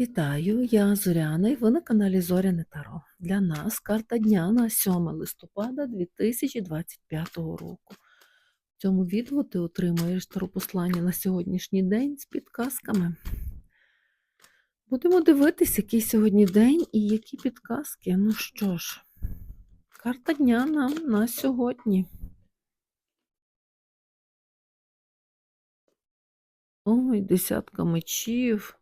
Вітаю, я Зоряна і ви на каналі Зоряне Таро. Для нас карта дня на 7 листопада 2025 року. В цьому відео ти отримаєш таропослання на сьогоднішній день з підказками. Будемо дивитись, який сьогодні день і які підказки. Ну що ж, карта дня нам на сьогодні. Ой, десятка мечів.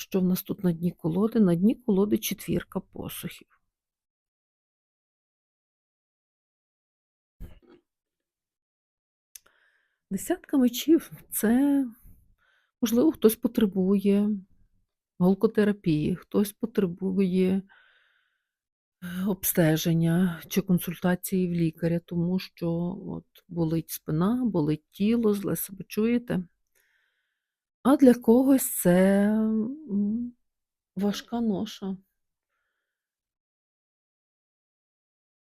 Що в нас тут на дні колоди? На дні колоди четвірка посухів. Десятка мечів це, можливо, хтось потребує голкотерапії, хтось потребує е, обстеження чи консультації в лікаря, тому що от болить спина, болить тіло, зле себе чуєте. А для когось це важка ноша.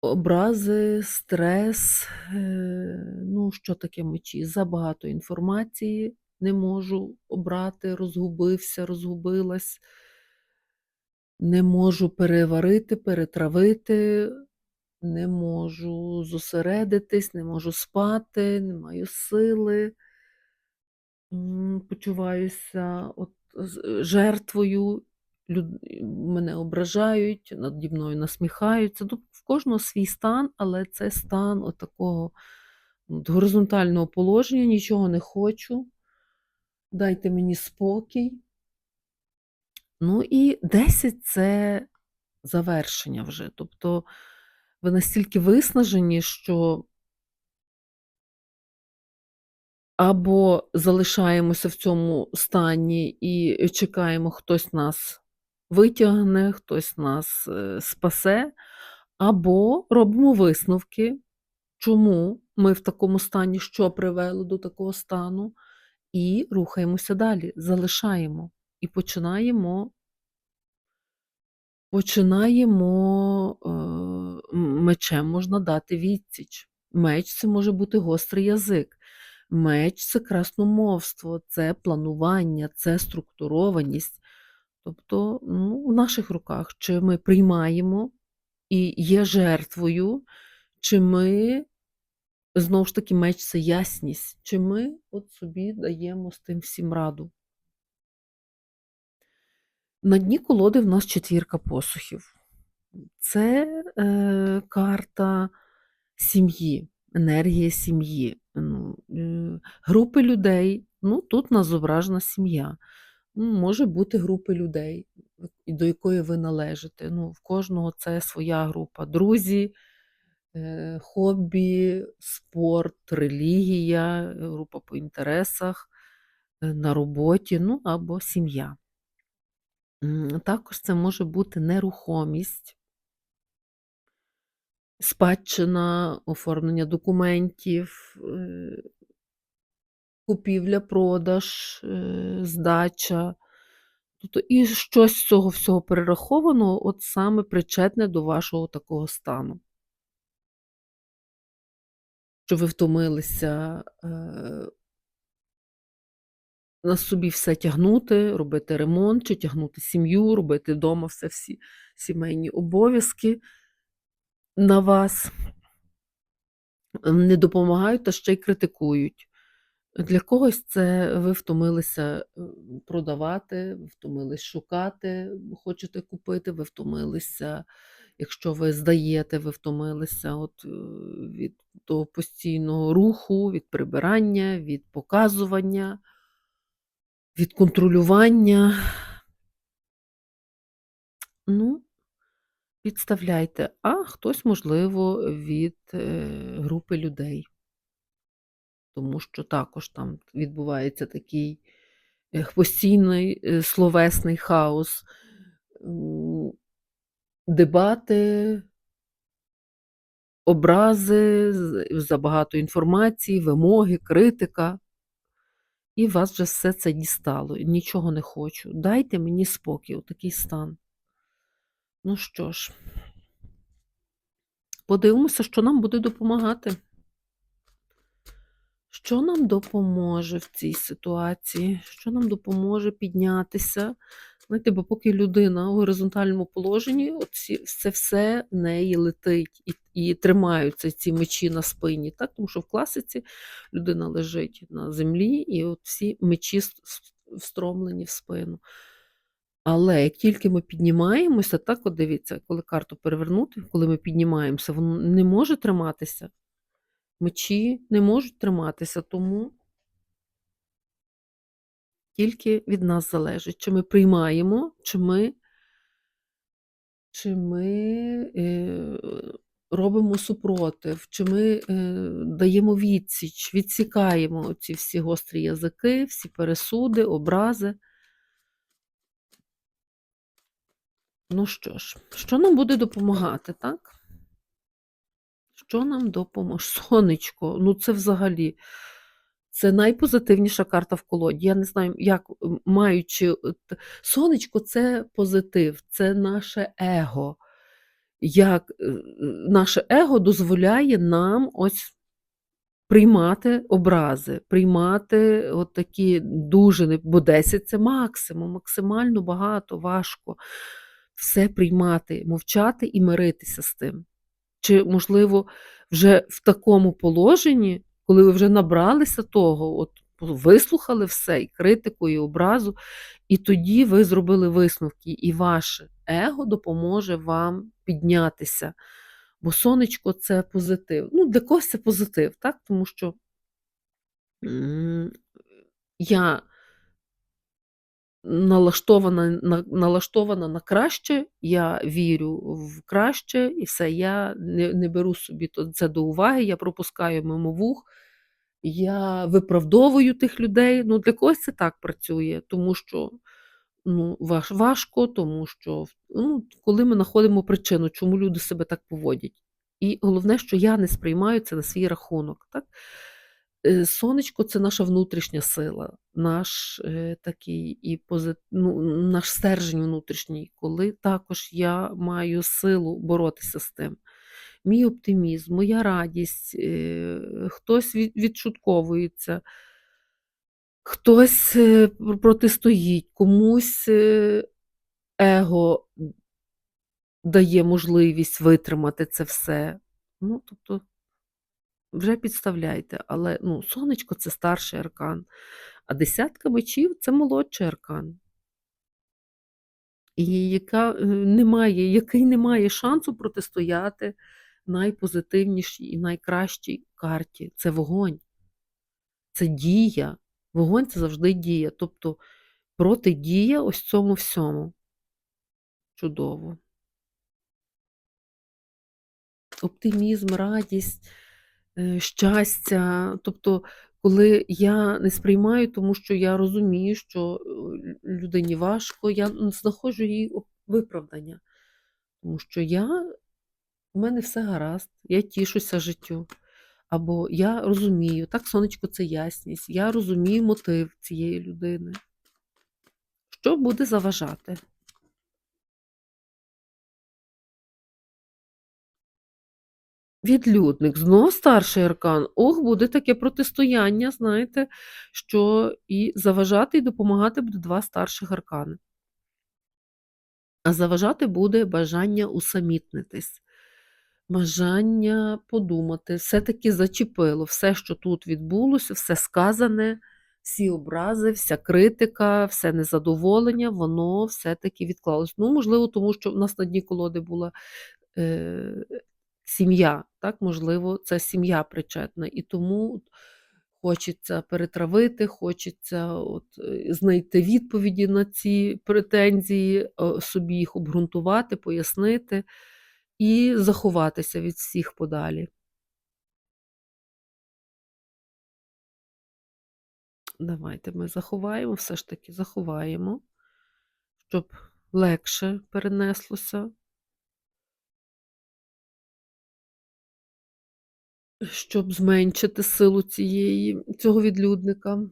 Образи, стрес, е, ну, що таке мечі? Забагато інформації не можу обрати, розгубився, розгубилась, не можу переварити, перетравити, не можу зосередитись, не можу спати, не маю сили. Почуваюся от жертвою, люд- мене ображають, наді мною насміхаються. В кожного свій стан, але це стан от такого от горизонтального положення, нічого не хочу. Дайте мені спокій. Ну і 10 це завершення вже. Тобто ви настільки виснажені, що або залишаємося в цьому стані і чекаємо, хтось нас витягне, хтось нас е, спасе, або робимо висновки, чому ми в такому стані, що привело до такого стану, і рухаємося далі, залишаємо і починаємо. Починаємо е, мечем можна дати відсіч. Меч це може бути гострий язик. Меч це красномовство, це планування, це структурованість. Тобто, ну, в наших руках, чи ми приймаємо і є жертвою, чи ми, знову ж таки, меч це ясність, чи ми от собі даємо з тим всім раду. На дні колоди в нас четвірка посухів. Це е, карта сім'ї, енергія сім'ї, ну, е, групи людей. Ну, тут нас зображена сім'я. Ну, Може бути групи людей, до якої ви належите. Ну, в кожного це своя група. Друзі, е, хобі, спорт, релігія, група по інтересах, е, на роботі, ну або сім'я. Також це може бути нерухомість, спадщина, оформлення документів, е, купівля-продаж, е, здача. Тобто і щось з цього всього перераховано, от саме причетне до вашого такого стану. Що ви втомилися е, на собі все тягнути, робити ремонт, чи тягнути сім'ю, робити вдома все всі сімейні обов'язки на вас. Не допомагають та ще й критикують. Для когось це ви втомилися е, продавати, ви втомились шукати, хочете купити, ви втомилися, якщо ви здаєте, ви втомилися от, е, від того постійного руху, від прибирання, від показування, від контролювання. Ну, підставляйте, а хтось, можливо, від е, групи людей. Тому що також там відбувається такий е, постійний е, словесний хаос, дебати, образи, забагато інформації, вимоги, критика. І вас вже все це дістало. Нічого не хочу. Дайте мені спокій, отакий стан. Ну що ж, подивимося, що нам буде допомагати. Що нам допоможе в цій ситуації? Що нам допоможе піднятися? Знаєте, бо поки людина у горизонтальному положенні, оці, це все в неї летить і, і тримаються ці мечі на спині. Так? Тому що в класиці людина лежить на землі, і от всі мечі встромлені в спину. Але як тільки ми піднімаємося, так от дивіться, коли карту перевернути, коли ми піднімаємося, воно не може триматися. Мечі не можуть триматися, тому тільки від нас залежить, чи ми приймаємо, чи ми, чи ми е, робимо супротив, чи ми е, даємо відсіч, відсікаємо ці всі гострі язики, всі пересуди, образи. Ну що ж, що нам буде допомагати, так? Що нам допоможе? Сонечко, ну це взагалі. Це найпозитивніша карта в колоді. Я не знаю, як маючи. Сонечко це позитив, це наше его. Як е, наше его дозволяє нам ось приймати образи, приймати от такі дуже, бо 10 це максимум, максимально багато, важко. Все приймати, мовчати і миритися з тим. Чи, можливо, вже в такому положенні, коли ви вже набралися того, от вислухали все, і критику, і образу, і тоді ви зробили висновки, і ваше его допоможе вам піднятися. Бо сонечко це позитив. Ну, для когось це позитив, так? Тому що я налаштована на, налаштована на краще, я вірю в краще, і все, я не, не беру собі це до уваги, я пропускаю мимо вух, я виправдовую тих людей. Ну, для когось це так працює, тому що ну, важ, важко, тому що ну, коли ми знаходимо причину, чому люди себе так поводять. І головне, що я не сприймаю це на свій рахунок. Так? Е, Сонечко це наша внутрішня сила, наш е, такий і позит... ну, наш стержень внутрішній, коли також я маю силу боротися з тим. Мій оптимізм, моя радість, е, хтось від- відшутковується, хтось е, пр- протистоїть, комусь е, его дає можливість витримати це все. Ну, тобто, вже підставляйте, але ну, сонечко це старший аркан, а десятка мечів це молодший аркан. І яка е, немає, який не має шансу протистояти найпозитивнішій і найкращій карті. Це вогонь, це дія. Вогонь це завжди дія. Тобто протидія ось цьому всьому. Чудово. Оптимізм, радість, щастя. Тобто, коли я не сприймаю, тому що я розумію, що е, людині важко, я знаходжу їй виправдання. Тому що я, у мене все гаразд, я тішуся життю. Або я розумію, так, сонечко, це ясність, я розумію мотив цієї людини. Що буде заважати? Відлюдник, знов старший аркан. Ох, буде таке протистояння, знаєте, що і заважати, і допомагати буде два старших аркани. А заважати буде бажання усамітнитись, бажання подумати, все-таки зачепило все, що тут відбулося, все сказане, всі образи, вся критика, все незадоволення, воно все-таки відклалось. Ну, можливо, тому що в нас на дні колоди була е, сім'я, так, можливо, це сім'я причетна. І тому хочеться перетравити, хочеться от, е, знайти відповіді на ці претензії, собі їх обґрунтувати, пояснити і заховатися від всіх подалі. Давайте ми заховаємо, все ж таки заховаємо, щоб легше перенеслося. Щоб зменшити силу цієї, цього відлюдника.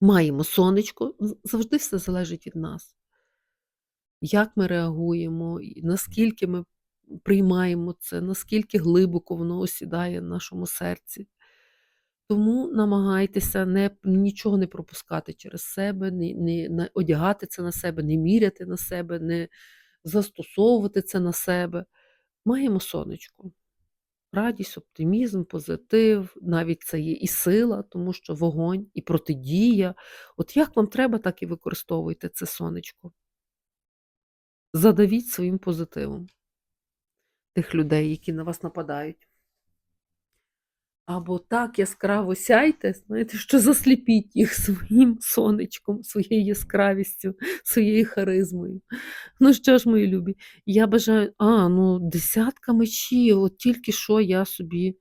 Маємо сонечко, завжди все залежить від нас. Як ми реагуємо, наскільки ми приймаємо це, наскільки глибоко воно осідає в нашому серці. Тому намагайтеся не, нічого не пропускати через себе, не, не, не одягати це на себе, не міряти на себе, не застосовувати це на себе. Маємо сонечко. Радість, оптимізм, позитив, навіть це є і сила, тому що вогонь, і протидія. От як вам треба, так і використовуйте це сонечко. Задавіть своїм позитивом тих людей, які на вас нападають. Або так яскраво сяйте, знаєте, що засліпіть їх своїм сонечком, своєю яскравістю, своєю харизмою. Ну що ж, мої любі, я бажаю, а, ну, десятка мечів, от тільки що я собі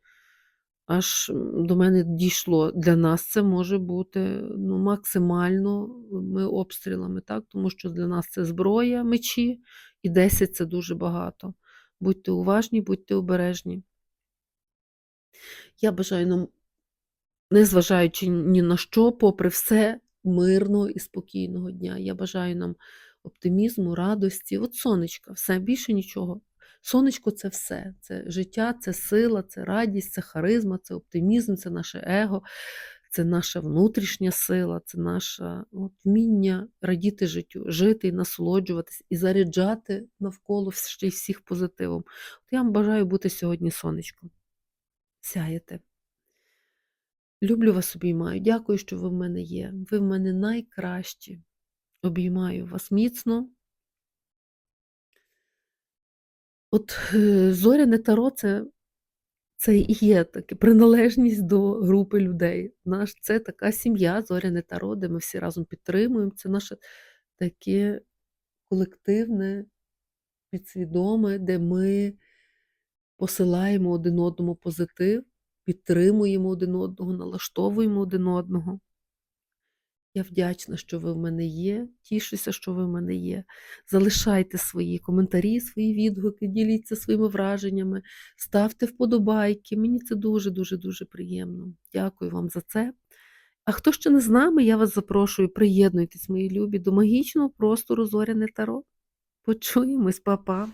аж до мене дійшло. Для нас це може бути ну, максимально ми обстрілами, так? тому що для нас це зброя, мечі, і 10 це дуже багато. Будьте уважні, будьте обережні. Я бажаю нам, незважаючи ні на що, попри все, мирного і спокійного дня. Я бажаю нам оптимізму, радості. От сонечка, все, більше нічого. Сонечко це все. Це життя, це сила, це радість, це харизма, це оптимізм, це наше его, це наша внутрішня сила, це наше вміння радіти життю, жити і насолоджуватись, і заряджати навколо ще й всіх позитивом. От я вам бажаю бути сьогодні сонечком. Сяєте. Люблю вас, обіймаю. Дякую, що ви в мене є. Ви в мене найкращі. Обіймаю вас міцно. От е, зоряне таро це, це і є таке приналежність до групи людей. Наш, це така сім'я, зоряне таро, де ми всі разом підтримуємо. Це наше таке колективне, підсвідоме, де ми посилаємо один одному позитив, підтримуємо один одного, налаштовуємо один одного. Я вдячна, що ви в мене є. Тішуся, що ви в мене є. Залишайте свої коментарі, свої відгуки, діліться своїми враженнями, ставте вподобайки. Мені це дуже-дуже дуже приємно. Дякую вам за це. А хто ще не з нами, я вас запрошую, приєднуйтесь, мої любі, до магічного простору Зоряне Таро. Почуємось, па-па!